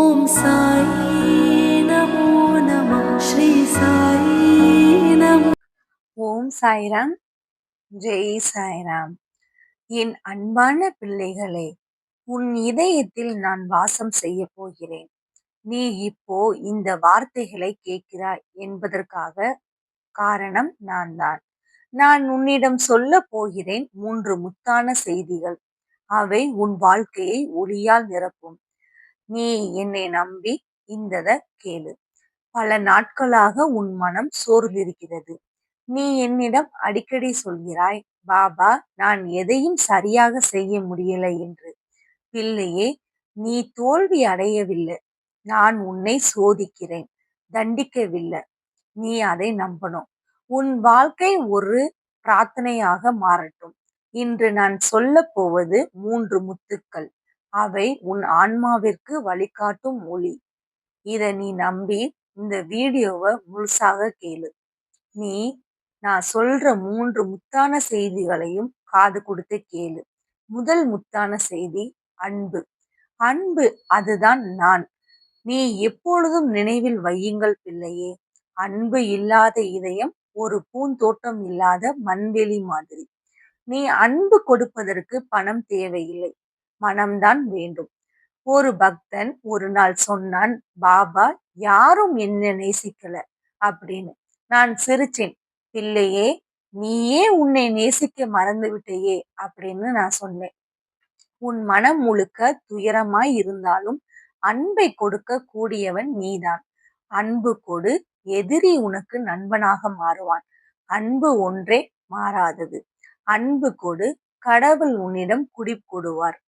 ஓம் சாயி நமோ நம ஸ்ரீ சாயி நமோ ஓம் சாய்ராம் ஜெய் சாய்ராம் என் அன்பான பிள்ளைகளே உன் இதயத்தில் நான் வாசம் செய்ய போகிறேன். நீ இப்போ இந்த வார்த்தைகளை கேட்கிறாய் என்பதற்காக காரணம் நான் தான் நான் உன்னிடம் சொல்ல போகிறேன் மூன்று முத்தான செய்திகள். அவை உன் வாழ்க்கையை ஒளியால் நிரப்பும். நீ என்னை நம்பி இந்தத கேளு. பல நாட்களாக உன் மனம் சோர்ந்திருக்கிறது. நீ என்னிடம் அடிக்கடி சொல்கிறாய் பாபா நான் எதையும் சரியாக செய்ய முடியலை என்று. பிள்ளையே நீ தோல்வி அடையவில்லை. நான் உன்னை சோதிக்கிறேன். தண்டிக்கவில்லை. நீ அதை நம்பணும். உன் வாழ்க்கை ஒரு பிரார்த்தனையாக மாறட்டும். இன்று நான் சொல்ல போவது மூன்று முத்துக்கள். அவை உன் ஆன்மாவிற்கு வழிகாட்டும் மொழி இதை நீ நம்பி இந்த வீடியோவை முழுசாக கேளு. நீ நான் சொல்ற மூன்று முத்தான செய்திகளையும் காது கொடுத்து கேளு. முதல் முத்தான செய்தி அன்பு. அன்பு அதுதான் நான். நீ எப்பொழுதும் நினைவில் வையுங்கள் பிள்ளையே. அன்பு இல்லாத இதயம் ஒரு பூந்தோட்டம் இல்லாத மண்வெளி மாதிரி. நீ அன்பு கொடுப்பதற்கு பணம் தேவையில்லை. மனம்தான் வேண்டும். ஒரு பக்தன் ஒரு நாள் சொன்னான் பாபா யாரும் என்ன நேசிக்கல அப்படின்னு. நான் சிரிச்சேன். பிள்ளையே நீயே உன்னை நேசிக்க மறந்து விட்டையே அப்படின்னு நான் சொன்னேன். உன் மனம் முழுக்க துயரமாய் இருந்தாலும் அன்பை கொடுக்க கூடியவன் நீதான். அன்பு கொடு எதிரி உனக்கு நண்பனாக மாறுவான். அன்பு ஒன்றே மாறாதது. அன்பு கொடு கடவுள் உன்னிடம் குடி கொடுவார்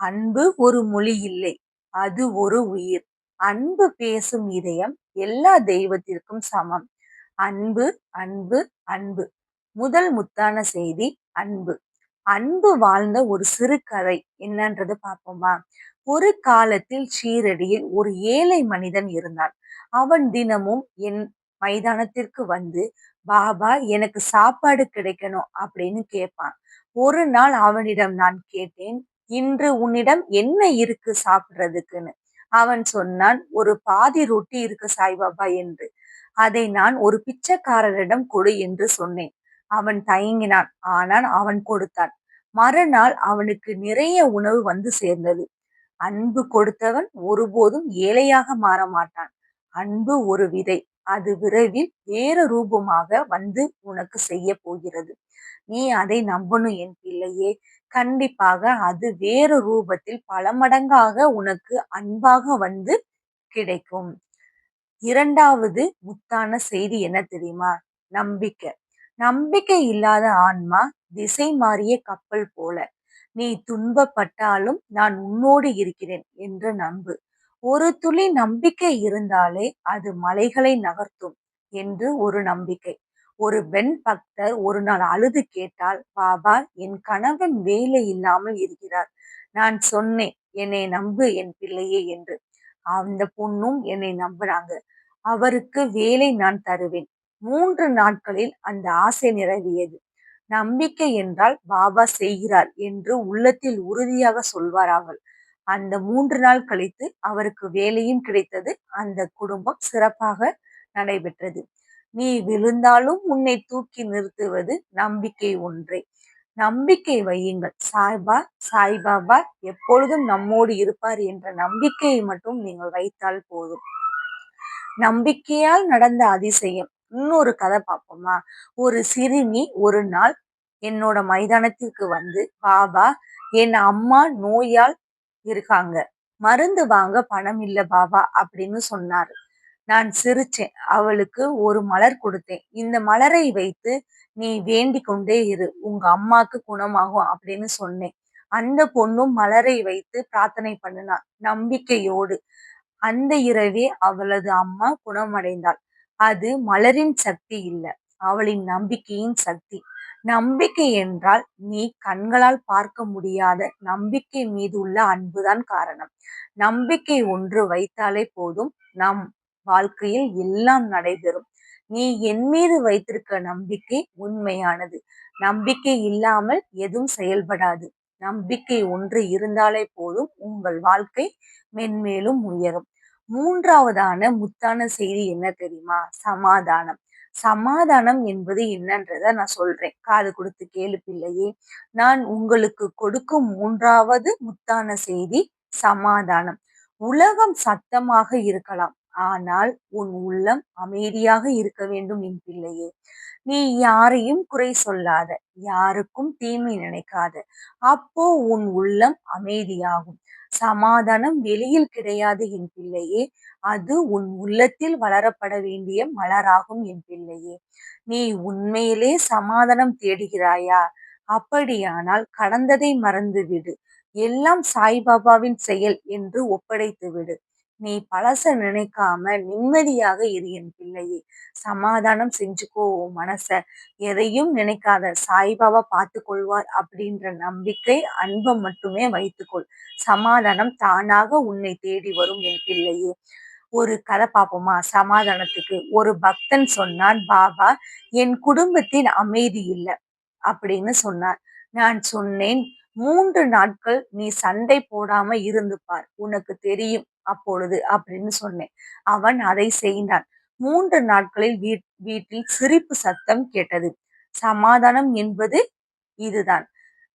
அன்பு ஒரு மொழி இல்லை அது ஒரு உயிர். அன்பு பேசும் இதயம் எல்லா தெய்வத்திற்கும் சமம். அன்பு அன்பு அன்பு. முதல் முத்தான செய்தி அன்பு. அன்பு வாழ்ந்த ஒரு சிறு கதை என்னன்றது பார்ப்போமா? ஒரு காலத்தில் சீரடியில் ஒரு ஏழை மனிதன் இருந்தான். அவன் தினமும் என் மைதானத்திற்கு வந்து பாபா எனக்கு சாப்பாடு கிடைக்கணும் அப்படின்னு கேட்பான். ஒரு நாள் அவனிடம் நான் கேட்டேன் இன்று உன்னிடம் என்ன இருக்கு சாப்பிடுறதுக்குன்னு? அவன் சொன்னான் ஒரு பாதி ரொட்டி இருக்கு சாய்பாபா என்று. அதை நான் ஒரு பிச்சைக்காரரிடம் கொடு என்று சொன்னேன். அவன் தயங்கினான். ஆனால் அவன் கொடுத்தான். மறுநாள் அவனுக்கு நிறைய உணவு வந்து சேர்ந்தது. அன்பு கொடுத்தவன் ஒருபோதும் ஏழையாக மாற மாட்டான். அன்பு ஒரு விதை. அது விரைவில் வேறு ரூபமாக வந்து உனக்கு செய்ய போகிறது. நீ அதை நம்பணும் என் பிள்ளையே கண்டிப்பாக அது வேறு ரூபத்தில் பல மடங்காக உனக்கு அன்பாக வந்து கிடைக்கும். இரண்டாவது முத்தான செய்தி என்ன தெரியுமா? நம்பிக்கை. நம்பிக்கை இல்லாத ஆன்மா திசை மாறிய கப்பல் போல. நீ துன்பப்பட்டாலும் நான் உன்னோடு இருக்கிறேன் என்று நம்பு. ஒரு துளி நம்பிக்கை இருந்தாலே அது மலைகளை நகர்த்தும் என்று ஒரு நம்பிக்கை. ஒரு பெண் பக்தர் ஒரு நாள் அழுது கேட்டால் பாபா என் கணவன் வேலை இல்லாமல் இருக்கிறார். நான் சொன்னேன் என்னை நம்பு என் பிள்ளையே என்று. அந்த பொண்ணும் என்னை நம்புறாங்க. அவருக்கு வேலை நான் தருவேன். மூன்று நாட்களில் அந்த ஆசை நிறைவியது நம்பிக்கை என்றால் பாபா செய்கிறார் என்று உள்ளத்தில் உறுதியாக சொல்வார்கள் அந்த மூன்று நாள் கழித்து அவருக்கு வேலையும் கிடைத்தது. அந்த குடும்பம் சிறப்பாக நடைபெற்றது. நீ விழுந்தாலும் உன்னை தூக்கி நிறுத்துவது நம்பிக்கை ஒன்றே. நம்பிக்கை வையுங்கள். சாய்பா சாய்பாபா எப்பொழுதும் நம்மோடு இருப்பார் என்ற நம்பிக்கையை மட்டும் நீங்கள் வைத்தால் போதும். நம்பிக்கையால் நடந்த அதிசயம். இன்னொரு கதை பார்ப்போமா? ஒரு சிறுமி ஒரு நாள் என்னோட மைதானத்திற்கு வந்து பாபா என் அம்மா நோயால் இருக்காங்க. மருந்து வாங்க பணம் இல்ல பாபா அப்படின்னு சொன்னாரு. நான் சிரிச்சேன். அவளுக்கு ஒரு மலர் கொடுத்தேன். இந்த மலரை வைத்து நீ வேண்டி கொண்டே இரு. உங்க அம்மாக்கு குணமாகும் அப்படின்னு சொன்னேன். அந்த பொண்ணும் மலரை வைத்து பிரார்த்தனை பண்ணினா நம்பிக்கையோடு. அந்த இரவே அவளது அம்மா குணமடைந்தாள். அது மலரின் சக்தி இல்லை. அவளின் நம்பிக்கையின் சக்தி. நம்பிக்கை என்றால் நீ கண்களால் பார்க்க முடியாத நம்பிக்கை மீது உள்ள அன்புதான் காரணம். நம்பிக்கை ஒன்று வைத்தாலே போதும் நம் வாழ்க்கையில் எல்லாம் நடைபெறும். நீ என் மீது வைத்திருக்க நம்பிக்கை உண்மையானது. நம்பிக்கை இல்லாமல் எதுவும் செயல்படாது. நம்பிக்கை ஒன்று இருந்தாலே போதும் உங்கள் வாழ்க்கை மென்மேலும் உயரும். மூன்றாவதான முத்தான செய்தி என்ன தெரியுமா? சமாதானம். சமாதானம் என்பது என்னன்றத நான் சொல்றேன். காது கொடுத்து கேளு பிள்ளையே. நான் உங்களுக்கு கொடுக்கும் மூன்றாவது முத்தான செய்தி சமாதானம். உலகம் சத்தமாக இருக்கலாம். ஆனால் உன் உள்ளம் அமைதியாக இருக்க வேண்டும் என் பிள்ளையே. நீ யாரையும் குறை சொல்லாத யாருக்கும் தீமை நினைக்காத. அப்போ உன் உள்ளம் அமைதியாகும். சமாதானம் வெளியில் கிடையாது என் பிள்ளையே. அது உன் உள்ளத்தில் வளரப்பட வேண்டிய மலராகும் என் பிள்ளையே. நீ உண்மையிலே சமாதானம் தேடுகிறாயா? அப்படியானால் கடந்ததை மறந்து விடு எல்லாம் சாய்பாபாவின் செயல் என்று ஒப்படைத்து விடு நீ பழச நினைக்காம நிம்மதியாக இரு என் பிள்ளையே. சமாதானம் செஞ்சுக்கோ மனச. எதையும் நினைக்காத. சாய்பாபா பார்த்து கொள்வார் அப்படின்ற நம்பிக்கை அன்பை மட்டுமே வைத்துக்கொள். சமாதானம் தானாக உன்னை தேடி வரும் என் பிள்ளையே. ஒரு கதை பார்ப்போமா? சமாதானத்துக்கு. ஒரு பக்தன் சொன்னான் பாபா என் குடும்பத்தின் அமைதி இல்லை அப்படின்னு சொன்னார். நான் சொன்னேன் மூன்று நாட்கள் நீ சண்டை போடாம இருந்து பார் உனக்கு தெரியும் அப்பொழுது அப்படின்னு சொன்னேன். அவன் அதை செய்தான் மூன்று நாட்களில் வீட்டில் சிரிப்பு சத்தம் கேட்டது. சமாதானம் என்பது இதுதான்.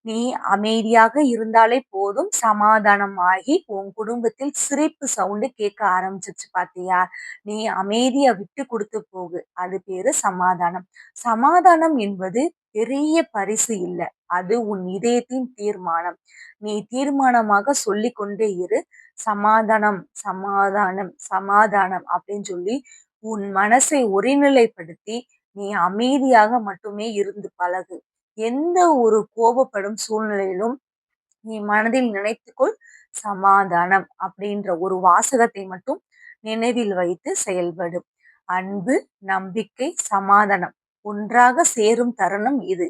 நீ அமைதியாக இருந்தாலே போதும். சமாதானமாகி உன் குடும்பத்தில் சிரிப்பு சவுண்டு கேட்க ஆரம்பிச்சிச்சு பாத்தியா? நீ அமைதிய விட்டு கொடுத்து போகு. அது பேரு சமாதானம். சமாதானம் என்பது பெரிய பரிசு இல்லை. அது உன் இதயத்தின் தீர்மானம். நீ தீர்மானமாக சொல்லி கொண்டே இரு. சமாதானம் சமாதானம் சமாதானம் அப்படின்னு சொல்லி உன் மனசை ஒருநிலைப்படுத்தி நீ அமைதியாக மட்டுமே இருந்து பழகு. எந்த ஒரு கோபப்படும் சூழ்நிலையிலும் நீ மனதில் நினைத்துக்கொள் சமாதானம் அப்படின்ற ஒரு வாசகத்தை மட்டும் நினைவில் வைத்து செயல்படும் அன்பு நம்பிக்கை சமாதானம் ஒன்றாக சேரும் தருணம் இது.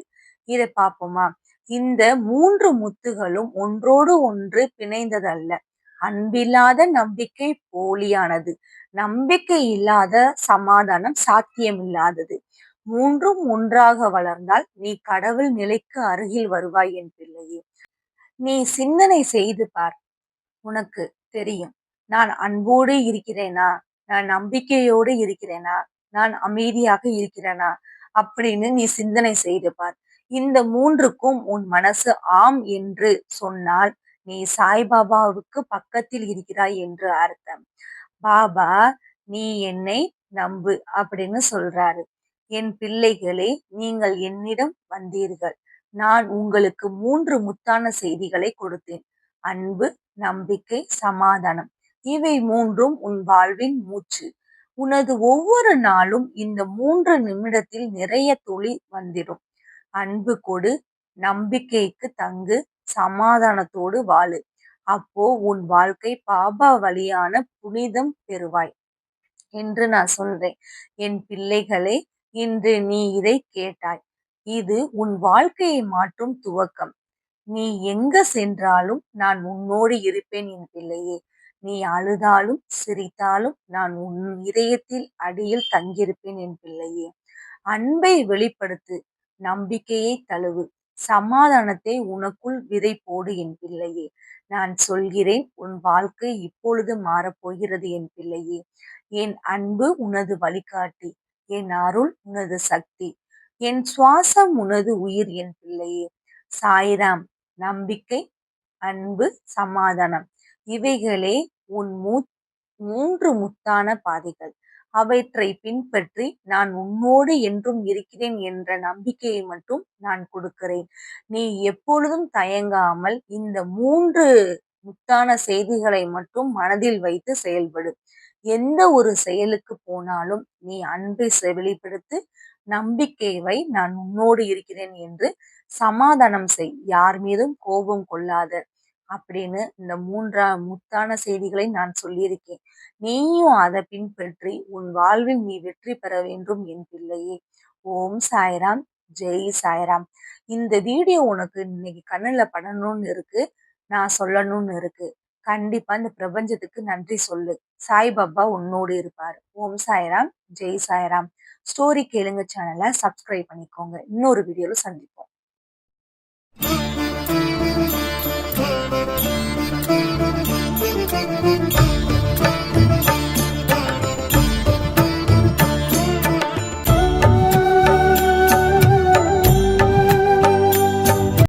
இதை பார்ப்போமா? இந்த மூன்று முத்துகளும் ஒன்றோடு ஒன்று பிணைந்ததல்ல. அன்பில்லாத நம்பிக்கை போலியானது. நம்பிக்கை இல்லாத சமாதானம் சாத்தியமில்லாதது. மூன்றும் ஒன்றாக வளர்ந்தால் நீ கடவுள் நிலைக்கு அருகில் வருவாய் என் பிள்ளையே. நீ சிந்தனை செய்து பார். உனக்கு தெரியும். நான் அன்போடு இருக்கிறேனா? நான் நம்பிக்கையோடு இருக்கிறேனா? நான் அமைதியாக இருக்கிறேனா? அப்படின்னு நீ சிந்தனை செய்து பார். இந்த மூன்றுக்கும் உன் மனசு ஆம் என்று சொன்னால் நீ சாய்பாபாவுக்கு பக்கத்தில் இருக்கிறாய் என்று அர்த்தம். பாபா நீ என்னை நம்பு அப்படின்னு சொல்றாரு. என் பிள்ளைகளே நீங்கள் என்னிடம் வந்தீர்கள். நான் உங்களுக்கு மூன்று முத்தான செய்திகளை கொடுத்தேன். அன்பு நம்பிக்கை சமாதானம். இவை மூன்றும் உன் வாழ்வின் மூச்சு. உனது ஒவ்வொரு நாளும் இந்த மூன்று நிமிடத்தில் நிறைய துளி வந்திடும். அன்பு கொடு நம்பிக்கைக்கு தங்கு சமாதானத்தோடு வாழு. அப்போ உன் வாழ்க்கை பாபா வழியான புனிதம் பெறுவாய். என்று நான் சொல்றேன். என் பிள்ளைகளே இன்று நீ இதை கேட்டாய். இது உன் வாழ்க்கையை மாற்றும் துவக்கம். நீ எங்க சென்றாலும் நான் உன்னோடு இருப்பேன் என் பிள்ளையே. நீ அழுதாலும் சிரித்தாலும் நான் உன் இதயத்தில் அடியில் தங்கியிருப்பேன் என் பிள்ளையே. அன்பை வெளிப்படுத்து நம்பிக்கையை தழுவு. சமாதானத்தை உனக்குள் விதை போடு என் பிள்ளையே. நான் சொல்கிறேன் உன் வாழ்க்கை இப்பொழுது மாறப்போகிறது என் பிள்ளையே. என் அன்பு உனது வழிகாட்டி. என் அருள் உனது சக்தி. என் சுவாசம் உனது உயிர் என் பிள்ளையே. சாய்ராம் நம்பிக்கை அன்பு சமாதானம். இவைகளே உன் மூ மூன்று முத்தான பாதைகள். அவற்றை பின்பற்றி நான் உன்னோடு என்றும் இருக்கிறேன் என்ற நம்பிக்கையை மட்டும் நான் கொடுக்கிறேன். நீ எப்பொழுதும் தயங்காமல் இந்த மூன்று முத்தான செய்திகளை மட்டும் மனதில் வைத்து செயல்படும் எந்த ஒரு செயலுக்கு போனாலும் நீ அன்பை வெளிப்படுத்து நம்பிக்கைவை நான் உன்னோடு இருக்கிறேன் என்று சமாதானம் செய். யார் மீதும் கோபம் கொள்ளாத அப்படின்னு இந்த மூன்றாம் முத்தான செய்திகளை நான் சொல்லியிருக்கேன். நீயும் அதை பின்பற்றி உன் வாழ்வில் நீ வெற்றி பெற வேண்டும் என் பிள்ளையே. ஓம் சாய்ராம். ஜெய் சாய்ராம். இந்த வீடியோ உனக்கு இன்னைக்கு கண்ணில் படணும்னு இருக்கு. நான் சொல்லணும்னு இருக்கு. கண்டிப்பா இந்த பிரபஞ்சத்துக்கு நன்றி சொல்லு. சாய்பாபா உன்னோடு இருப்பார். ஓம் சாய்ராம் ஜெய் சாய்ராம். ஸ்டோரி கேளுங்க சேனலை சப்ஸ்கிரைப் பண்ணிக்கோங்க. இன்னொரு வீடியோவில் சந்திப்போம்.